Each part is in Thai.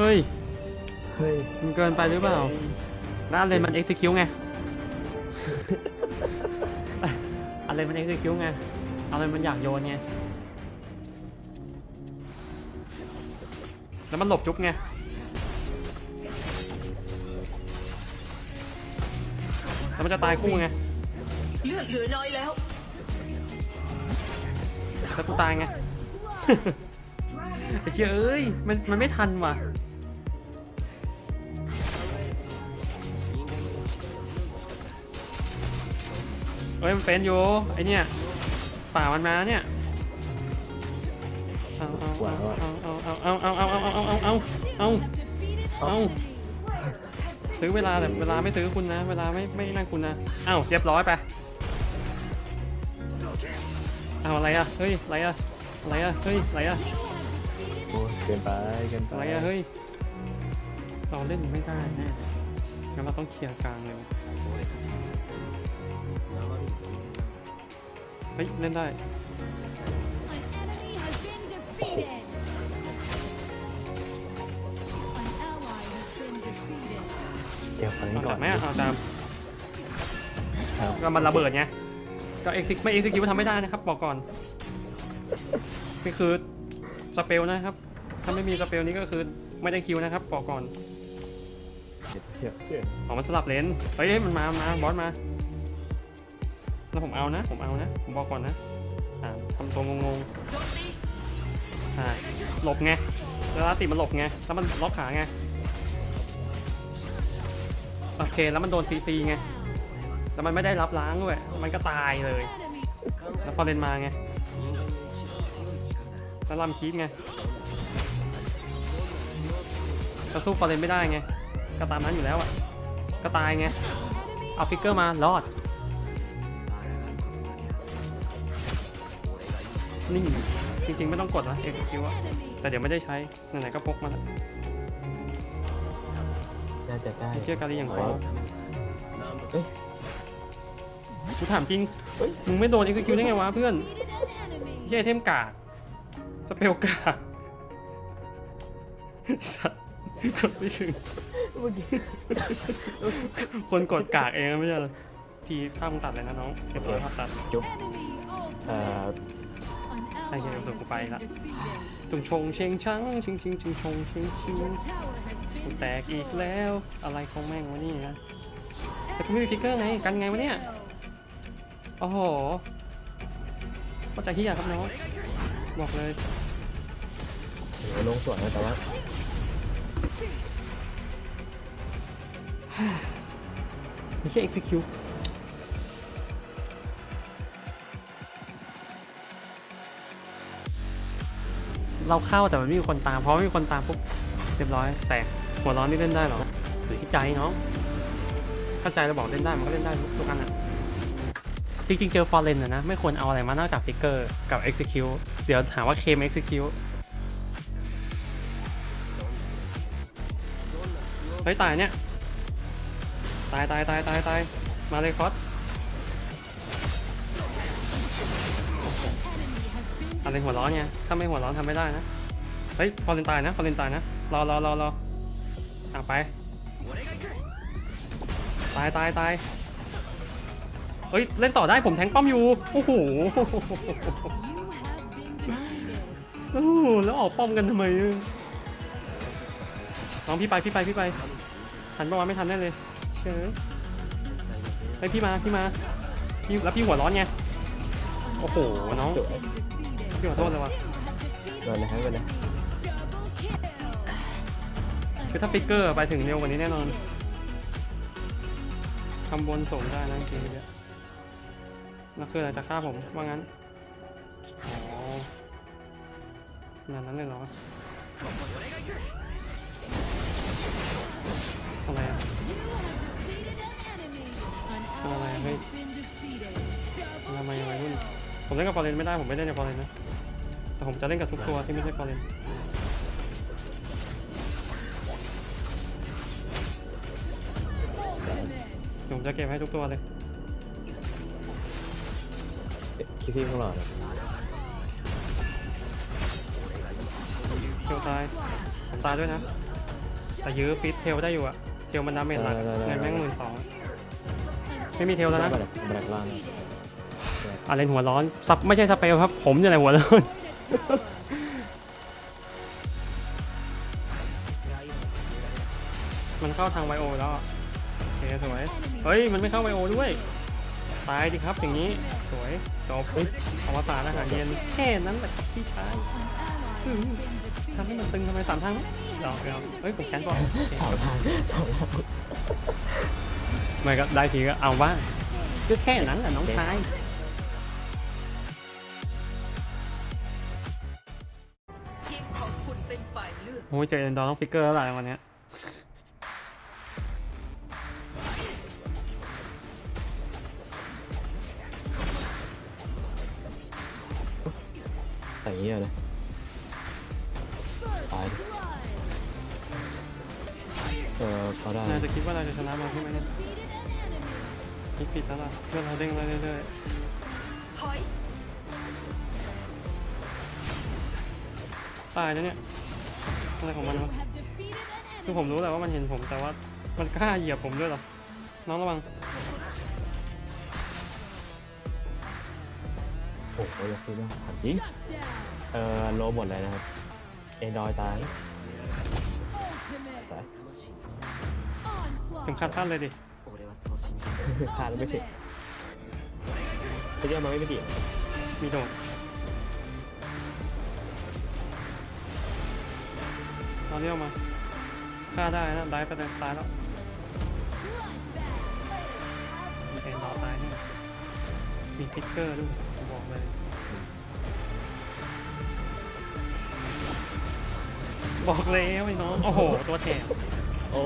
เฮ้ย เฮ้ยมันเกินไปหรือเปล่าแล้วอะไรมัน execute ไง อะไรมัน execute ไง อะไรมันอยากโยนไง แล้วมันหลบจุ๊บไง แล้วมันจะตายคู่ไง เลือดเหลือน้อยแล้ว แล้วกูตายไง ไอ้เชี่ยเอ้ย มันมันไม่ทันว่ะ เฮ้ยมันเป็นอยู่ไอเนี่ยป่ามันมาเนี่ยเอาเอาเอาเอาเอาเอาเอาเอาเอาเอาเอาเอาเอาซื้อเวลาแต่เวลาไม่ซื้อคุณนะ เวลาไม่ไม่นั่นคุณนะเอ้าเรียบร้อยไปเอาอะไรอะเฮ้ยอะไรอะอะไรอะเฮ้ยอะไรอะโอ้เกินไปเกินไปอะไรอะเฮ้ยเราเล่นไม่ได้แน่งั้นเราต้องเคลียร์กลางเร็ว ฮ้ยเล่นได้ An enemy has been defeated. An ally has been defeated. เก็บฝันเอาก่อจันบไหมอะเอาจามครับ ก็มันระเบิดไงก็เอ็กซิไม่เอ็กซิคิวทำไม่ได้นะครับบอกก่อนนี่คือสเปลนะครับ ถ้าไม่มีสเปลนี้ก็คือไม่ได้คิวนะครับบอกก่อนเก็บเชือกเชือกออกมาสลับเลนเฮ้ยเฮ้ยมันมามาบอสมา แล้วผมเอานะ ผมเอานะ ผมบอกก่อนนะ อ่าทำตัวงงๆใช่หลบไงแล้วติมันหลบไง แล้วมันล็อกขาไง โอเค แล้วมันโดนซีซีไง แล้วมันไม่ได้รับล้างด้วย มันก็ตายเลย แล้วพอเลนมาไง แล้วลำคีดไงก็สู้ฟอร์เรนไม่ได้ไง ก็ตามนั้นอยู่แล้วอะ ก็ตายไง เอาฟิกเกอร์มารอด นิ่งจริงๆ ไม่ต้องกดนะเอ็กซ์คิวอะ enemy แต่เดี๋ยวไม่ได้ใช้ไหนๆก็พกมาแล้วน่าจะได้ไอ้เชี่ยการีอย่างพอเอ้ยกูถามจริงเฮ้ยมึงไม่โดนเอ็กซ์คิวได้ไงวะเพื่อน defeated an enemy. ไม่ใช่ไอเทมกากสเปลกากสัตว์กดไม่ถึงเมื่อกี้คนกดกากเองนะไม่ใช่เหรอทีภาพมึงตัดเลยนะน้องเก็บตัวภาพตัดจุ๊บ Enemy อ่า ultimate. An Ai ally kêu has tụi của bay been đó. defeated. จงชงเชงชังชิงชิงชิงชงเชงชิง Your tower has กู been แตกอีกแล้ว อะไรของแม่งวะนี่นะแต่กูไม่มีฟิกเกอร์ไงกันไงวะเนี่ยโอ้โหก็จะเฮียครับน้องบอกเลยโหลงสวนนะแต่ว่าไม่ใช่ execute เราเข้าแต่มันไม่มีคนตามเพราะไม่มีคนตามปุ๊บเรียบร้อยแต่หัวร้อนนี่เล่นได้หรอหรือที่ใจเนาะถ้าใจเราบอกเล่นได้มันก็เล่นได้ทุกอันอะจริงๆ เจอฟอร์เรนอะนะ ไม่ควรเอาอะไรมานอกจากฟิกเกอร์กับ execute เดี๋ยวหาว่าเคม execute เฮ้ย ตายเนี่ย ตายตายตายตายตายมาเลยคอส อะไรหัวร้อนไงถ้าไม่หัวร้อนทำไม่ได้นะ เฮ้ยฟอร์เรนตายนะฟอร์เรนตายนะ รอรอรอรออะไป ตายตายตายเฮ้ย เล่นต่อได้ผมแทงป้อมอยู่ โอ้โหโอ้แล้วออกป้อมกันทำไมน้องพี่ไปพี่ไปพี่ไปทันปะวะไม่ทันแน่เลยเชื่อไปพี่มาพี่มาพี่แล้วพี่หัวร้อนไง โอ้โหน้อง พี่ขอโทษเลยว่ะโดนเลยฮะไปเลย Double kill. คือถ้าฟิกเกอร์ไปถึงเร็วกว่านี้แน่นอนทำบนส่งได้นะจริงๆเนี่ยแล้วคืออะไรจะฆ่าผมว่างั้นอ๋อขนาดนั้นเลยเหรออะไรอะ You have defeated an enemy. An Sao ally lại hay? has been defeated. ทำไม Double วัยรุ่น kill. ผมเล่นกับฟอร์เรนไม่ได้ผมไม่เล่นกับฟอร์เรนนะ แต่ผมจะเล่นกับทุกตัวที่ไม่ใช่ฟอร์เรนเดี๋ยวผมจะเก็บให้ทุกตัวเลยคิดที่พวกเราเนี่ยเคียวตายผมตายด้วยนะ แต่ยื้อฟิตเทลได้อยู่อะเทลมันดาเมจหลักได้ได้ได้เงินแม่งหมื่นสองไม่มีเทลแล้วนะ แบล็คแบล็คล่าง อะไรหัวร้อนซับไม่ใช่สเปลครับ ผมเนี่ยแหละหัวร้อน มันเข้าทางไบโอแล้วอะโอเคสวย เฮ้ย มันไม่เข้าไบโอด้วย ตายดิครับอย่างนี้ สวยจบอวสานอาหารเย็นแค่นั้นแหละครับพี่ชายอืมทำให้มันตึงทำไมสามทางเดี๋ยวเดี๋ยวเฮ้ยผมแคนก่อนโอเคสองทางสองทางไม่ก็ได้ทีก็เอาว่าก็แค่นั้นแหละน้องชาย โอ้ยเจอเอ็นดอร์ต้องฟิกเกอร์แล้วล่ะวันเนี้ยใส่เงี้ยเลยตายดิเออเขาได้น่าจะคิดว่าเราจะชนะมาที่ไม่ได้คิดผิดแล้วล่ะเพื่อนเราเด้งไปเรื่อยถอยๆตายนะเนี่ย อะไรของมันวะ have defeated an คือ enemy. ผมรู้แหละว่ามันเห็นผมแต่ว่ามันกล้าเหยียบผมด้วยเหรอ น้องระวังโอ้โหอยากคิดว่าถามจริง Shut down. เออโลหมดเลยนะครับ เอนดอยตาย Ultimate. ตายเข็ม Onslaught. ขัดสั้นเลยดิขาดแล้วไม่ใช่ Ultimate. ไปเรียกมาไม่ไม่ดีมีโดด เราเรียกมาฆ่าได้นะได้ไปเลยตายแล้ว Bloodbath. มีเอ็นดอร์ตายเนี่ยมีฟิกเกอร์ด้วยผมบอกเลยบอกแล้วไอ้น้องโอ้โห ตัวแถมโอ้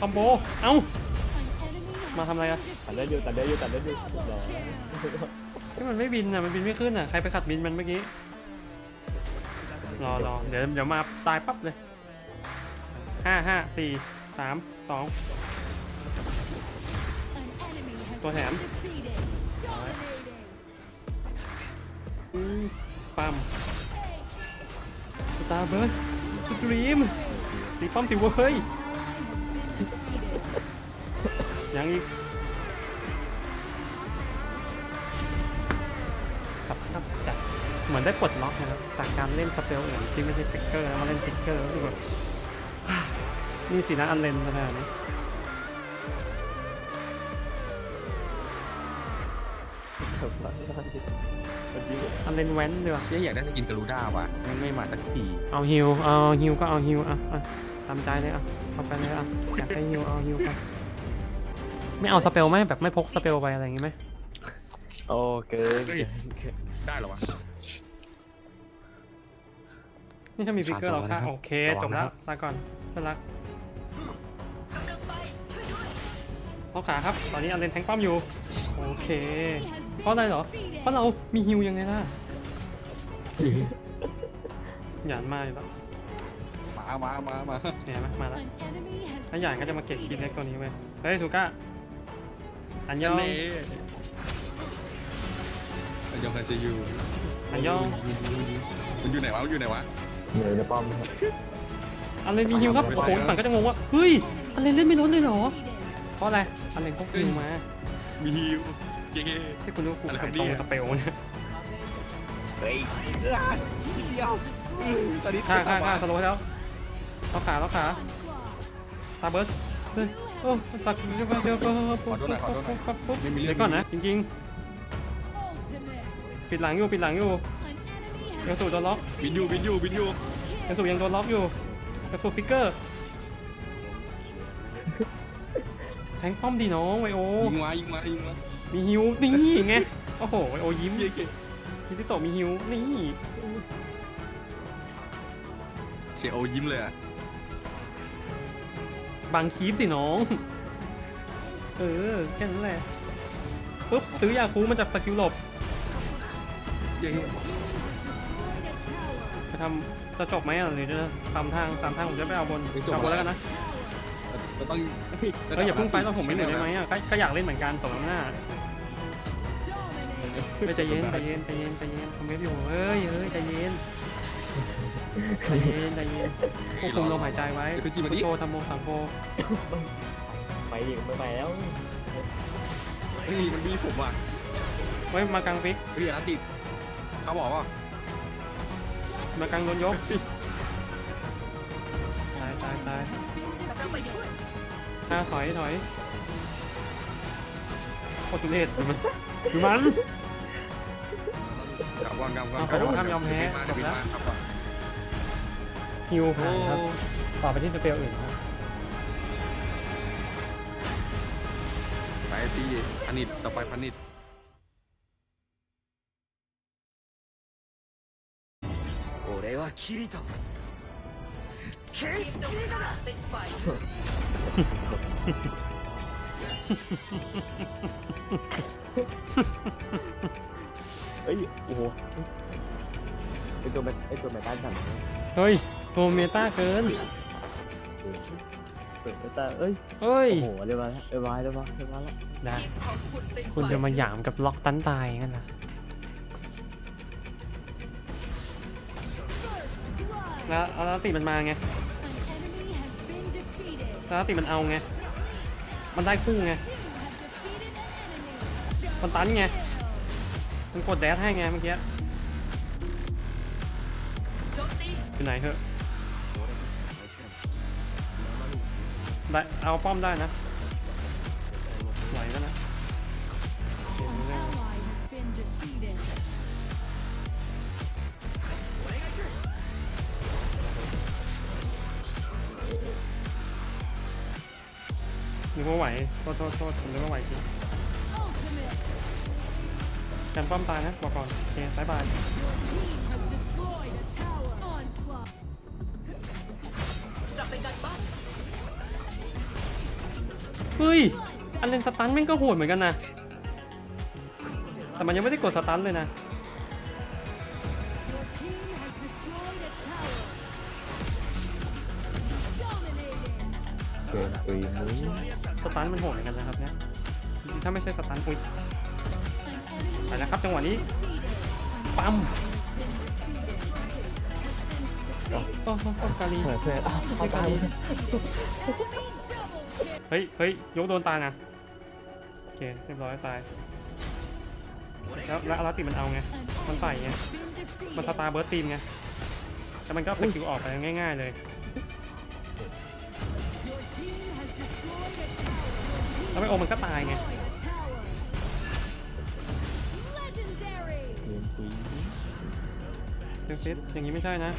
คอมโบ เอ้า An enemy มาทำอะไรอะตัดได้อยู่ตัดได้อยู่ตัดได้อยู่รอที่มันไม่บินอะ มันบินไม่ขึ้นอะ ใครไปขัดบินมันเมื่อกี้ รอรอเดี๋ยวเดี๋ยวมาตายปั๊บเลยห้าห้าสี่สามสอง An enemy has Go ahead. been defeated. Dominating. อืมปั๊มสตาร์เบิร์ดสตรีมตีป้อมสิเว้ย Ally has been defeated. ยังอีก เหมือนได้ปลดล็อกนะครับจากการเล่นสเปลอื่นที่ไม่ใช่ฟิกเกอร์แล้วมาเล่นฟิกเกอร์คือแบบนี่สินะอันเลนขนาดนี้อันเลนแว้นดีกว่าเจ๊อยากได้สกินกรูด้าว่ะมันไม่มาสักทีเอาฮิวเอาฮิวก็เอาฮิวอะอะตามใจเลยอะเอาไปเลยอะอยากได้ฮิวเอาฮิวไปไม่เอาสเปลไหมแบบไม่พกสเปลไปอะไรอย่างงี้ไหมโอเกินเกินเกินได้หรอวะ นี่ถ้ามีฟิกเกอร์เราค่าระวังนะครับโอเคระวังจบแล้วนะครับลาก่อนเพื่อนรักกำลังไปช่วยด้วยน้องขาครับ ตอนนี้อันเลนแทงป้อมอยู่ โอเค He has been เพราะอะไรเหรอ defeated. เพราะเรามีฮิวยังไงล่ะหยานมาอยู่แล้วมามามามาเนี่ยมามาแล้ว An enemy has ถ้าหยานก็จะมาเก็บคีย์เล็กตัวนี้ไว้ย เฮ้ยสุก้า อันยองเล่อันยองคาซิยูอันยอง มันอยู่ไหนวะ มันอยู่ไหนวะ เหนื่อยในป้อมครับอันเลนมีฮิวครับไม่โอ้ได้โหนะฝั่งก็จะงงว่าเฮ้ยอันเลนเล่นไม่ลดเลยเหรอ defeated. เพราะอะไรอันเลนพกฮิวมามีฮิวเจ๊ที่คุณรู้กูอะไรขายเนี่ตรงยสเปลเนี่ยเฮ้ยเอื้อทีเดียวอื้อตอนนี้ฆ่าฆ่าฆ่าฆ่าสโลว์ให้แล้วเราขาเราขา Onslaught. ตาเบิร์สเฮ้ยโอ้สักเดี๋ยวเดี๋ยวเดี๋ยวปุ๊บปุ๊บปุ๊บปุ๊บปุ๊บปุ๊บไม่มีเลืเดี๋อยวดก่อนนะจริง Ultimate. ๆปิดหลังอยู่ปิดหลังอยู่ An enemy เดี๋ยว has สู่โดนล็อกบินอยู่บินอยู่บินอยู่เดี๋ยวสู่ยังโดนล็อกอยู่เดี๋ยวสู่ฟิกเกอร์แทงป้อมดีน้องไวโอ ยิงมายิงมายิงมามีฮิวนี่ไง โอ้โหไวโอยิ้มเย้เย้คิริโตะมีฮิวนี่เชโอยิ้มเลยอะบางคีฟสิน้อง เออแค่นั้นแหละปุ๊บซื้อยาคูมาจากสกิลหลบเย้ destroyed a tower. จะ ทำจะจบไหมอะหรือจะทำทางตามทางผมจะไปเอาบนเอาบนแล้วกันนะเราต้องเอออย่าเพิ่งไฟต์เราผมไม่เหนื่อยได้ไหมอะก็ก็อยากเล่นเหมือนกันสมน้ำหน้า Dominating. เฮ้ยใจเย็นใจเย็นใจเย็นใจเย็นทำเว็บอยู่เฮ้ยเฮ้ยใจเย็นใจเย็นใจเย็นควบคุมลมหายใจไว้เดี๋ยวพี่จีมาดิพุทโธธรรมโมสังโฆไปดิไม่ไปแล้วเฮ้ยมันมีผมว่ะไว้มากลางฟิกเฮ้ยอาติดเขาบอกว่า มากลางโดนยกตายตายตายกำลังไปช่วยอ่าถอยถอยโคตรทุเรศดูมันดูมัน กลับก่อนกลับก่อนเอาเขาห้ามยอมแพ้เดี๋ยวบินมาจบแล้วเดี๋ยวบินมาครับก่อนฮิวโอ้หายครับ ต่อไปที่สเปลอื่นครับไปตีพนิดต่อไปพนิด ทีมตรงข้ามเป็นฝ่ายเลือกเอ้ยโอ้โหไอตัวแมไอตัวแมต้าสั่นเฮ้ยตัวเมตาเกิน เปิดแมต้าเอ้ยเฮ้ย โอ้โหเรียบร้อยแล้วเรียบร้อยเรียบร้อยเรียบร้อยแล้ว นะ ทีมของคุณเป็นคุณฝ่ายจะมาหยามกับล็อกตันตายงั้นนะ แล้วแล้วติมันมาไงแล้วติมันเอาไง มันได้คู่ไง มันตันไง มันกดแดดให้ไงเมื่อกี้อยู่ไหนเถอะได้เอาป้อมได้นะ โทษผมนึกว่าไหวจริงกันป้อมตายนะบอกก่อนโอเคบายบายเฮ้ย อันเลนสตันแม่งก็โหดเหมือนกันนะ แต่มันยังไม่ได้กดสตันเลยนะเกมตุยมุ้ย สตันมันโหดเหมือนกันนะครับเนี่ยจริงๆถ้าไม่ใช่สตันอุ้ย An enemy ไปแล้วครับจังหวะนี้ defeated. ปั๊ม Been defeated. โอ้โหโอ้กาลีเพื่อนเพื่อนอ้าวไม่กาลี Enemy double kill. เฮ้ยเฮ้ยยกโดนตายนะโอเคเรียบร้อยตายแล้วแล้วอาราติมันเอาไง An มันใส่ไง enemy has been defeated. มันสตาร์เบิร์ดทีมไงแล้วมันก็สกิลออกไปง่าย ๆเลย แล้วไม่โอมันก็ตายไง destroyed a tower. Legendary. เกมตุยเซฟฟิตอย่างนี้ไม่ใช่นะ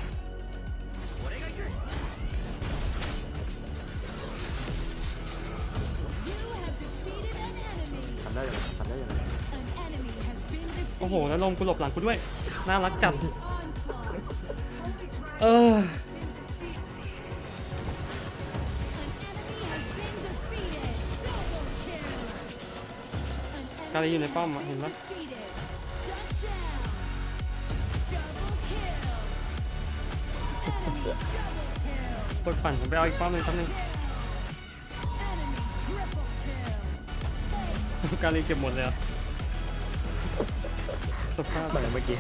You have defeated an enemy. ทำได้ยังไงทำได้ยังไง An enemy has been defeated. โอ้โห แล้วลมกูหลบหลังกูด้วย น่ารักจัด Onslaught. เออ กาลีอยู่ใน enemy ป้อม has อะเห็น been ปะ defeated. Shut down. Double kill. Enemy double kill. กดปั่นผมไปเอาอีกป้อมหนึงแป๊บนึง Enemy triple kill. กาลีเก็บหมดเลยอะสภาพเมื่อกี้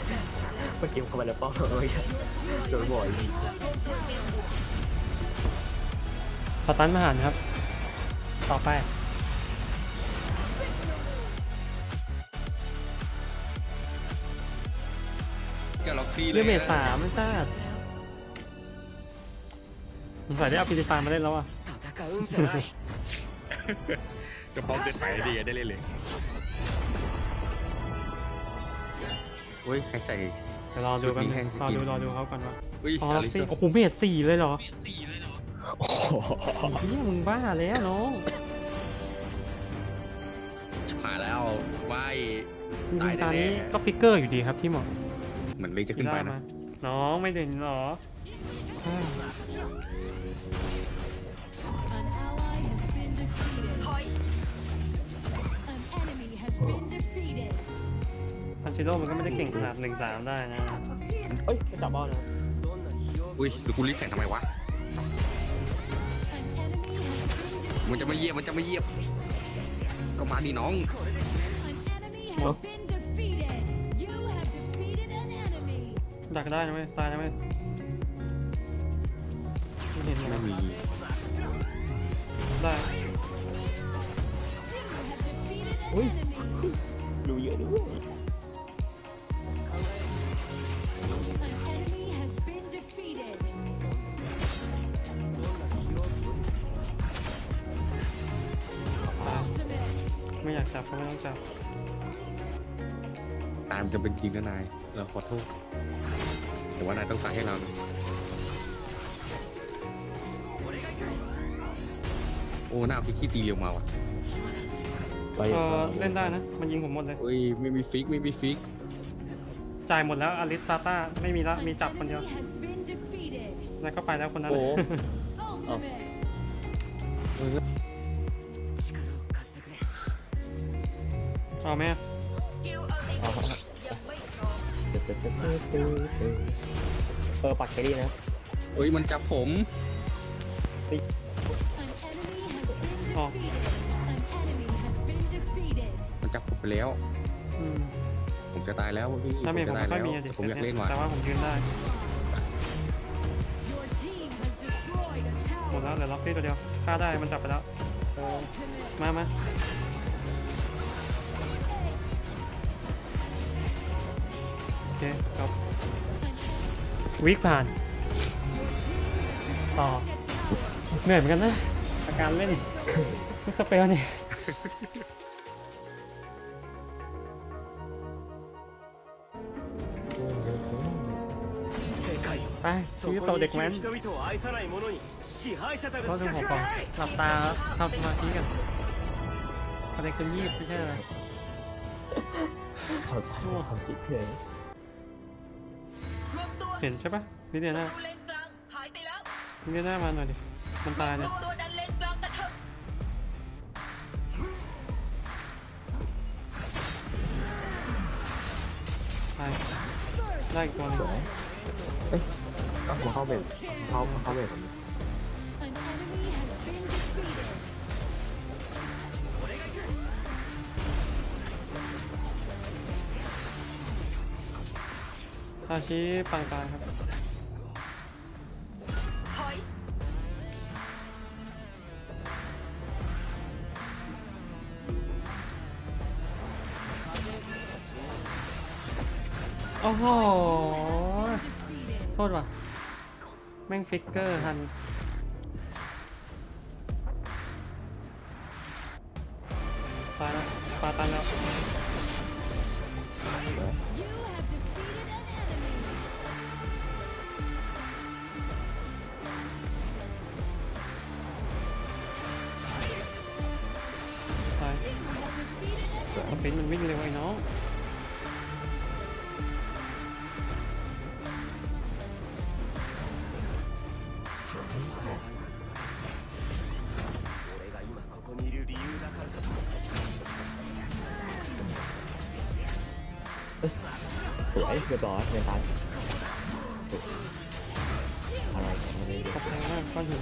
เมื่อกี้เข้าไปแล้วป้อมเมื่อกี้โดนบ่อยรวมตัวเมียบวกสตันมาหันครับ ต่อไป แกล็อกซี่เลยเรื่องเมทสามไม่ทราบสงสัยได้เอาพิซิฟานมาเล่นแล้วอะจะป้อมเด็ดไปดีได้เล่นเลยเฮ้ยใครใส่เดี๋ยวรอดูกันชุดนี้ให้สกิรนอดูรอดูเขาก่อนว่าอุ้ยอ๋ออาล็อกริซี่สโอ้โหเมทสี่เลยเหรอโอ้โหเฮียมึงบ้าแล้วน้องชิบหายแล้วว่ายจริตายงๆตอนแน่นี้ก็ฟิกเกอร์อยู่ดีครับที่หมอๆ เหมือนเลยจะขึ้นไปได้นะมาน้องไม่เด่นเหรออ้าว An ally has been defeated. ถอย An enemy has been defeated. พันชิโร่มันก็ไม่ได้เก่งขนาดหนึ่งสามได้นะ เอ้ยไม่จับบอลนะอุ้ยหรือกูรีบแข่งทำไมวะ An enemy has been defeated. มันจะไม่เยียบมันจะไม่เยียบ ก็มาดิน้อง An enemy has been ดักได้นะเว้ยตายนะเว้ยไม่มีได้ You have defeated an enemy. รู้เยอะด้วย An enemy has been defeated. ได้ Ultimate. ไม่อยากจับก็ไม่ต้องจับ ตามจะเป็นจริงนะนาย เราขอโทษ แต่ว่านายต้องตายให้เรานะโอ้หน้าพิกขี้ตีเรียวมาว่ะเออเล่นได้นะ มันยิงผมหมดเลย โอ้ยไม่มีฟิกไม่มีฟิกจ่ายหมดแล้วอลิสซาต้าไม่มีละ An มีจับคนเดียว enemy has been defeated. แล้วก็ไปแล้วคนนั้นโอ้ Ultimate. เอาไหมสกิลอัลติเเออปักแครี่นะเอ้ยมันจับผม An enemy has been อ๋อ defeated. An enemy has been defeated. มันจับผมไปแล้ว อืมผมจะตายแล้วพี่ถ้าผมเมจผจะมตายไม่ค่แล้อยวมีอะดิแต่ผมอยากเล่นว่ะแต่ว่าผมยืนได้ Your team has destroyed a หมด tower. แล้วเหลือล็อกซี่ตัวเดียวฆ่าได้มันจับไปแล้ว Ultimate. มามา วิกผ่าน ต่อ เหนื่อยเหมือนกันนะอาการเล่นลูกสเปลเนี่ยไปซื้อโตเด็กแว้นก็ดูหัวกองหลับตาทำสมาธิกันประเด็นคือยีบไม่ใช่อะไรทำผิดเพื่อน เห็นใช่ปะนี่เดียนาเลนกลางหายไปแล้วลิเดียน่ามาหน่อยดิ มันตายเนี่ยมตัวดันเลนกลางกันเถอะตายได้อีกตัวหนึงก็มาเข้าเบ็ดเข้าเข้าเบ็ด An ตาชีปลายตายครับโอ้โห โทษว่ะ แม่งฟิกเกอร์ทันตายแล้วปลาตันแล้ว สวยเรียบร้อยเลยตายอะไรกันไม่รู้ขอบใจมากก้อนหิน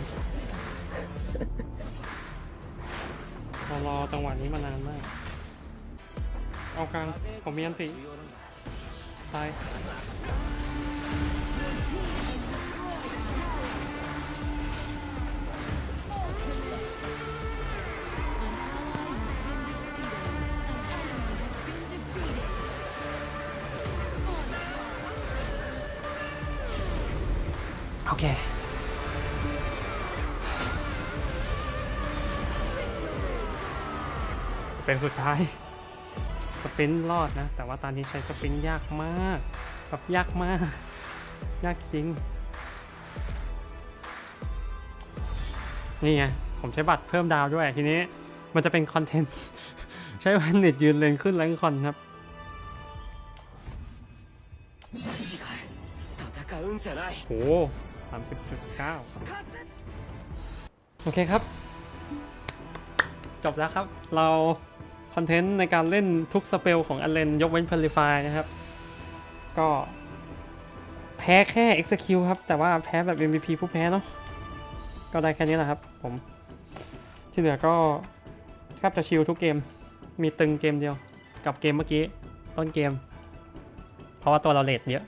เรารอจังหวะนี้มานานมาก เอากลางผมมีอันติตาย โอเค เป็นสุดท้าย สปินต์รอดนะ แต่ว่าตอนนี้ใช้สปินต์ยากมากแบบยากมาก ยากจริง นี่ไง ผมใช้บัตรเพิ่มดาวด้วยทีนี้มันจะเป็นคอนเทนต์ ใช้วันเน็ตยืนเลนขึ้นแล้วคอนครับโอ้ 30.9 โอเคครับ จบแล้วครับ เราคอนเทนต์ในการเล่นทุกสเปลของอเลนยกเว้นพลิฟายนะครับ ก็แพ้แค่ Execute ครับ แต่ว่าแพ้แบบ MVP ผู้แพ้เนาะก็ได้แค่นี้แหละครับผม ที่เหลือก็แทบจะชิลทุกเกม มีตึงเกมเดียว กับเกมเมื่อกี้ ต้นเกม เพราะว่าตัวเราเลทเยอะ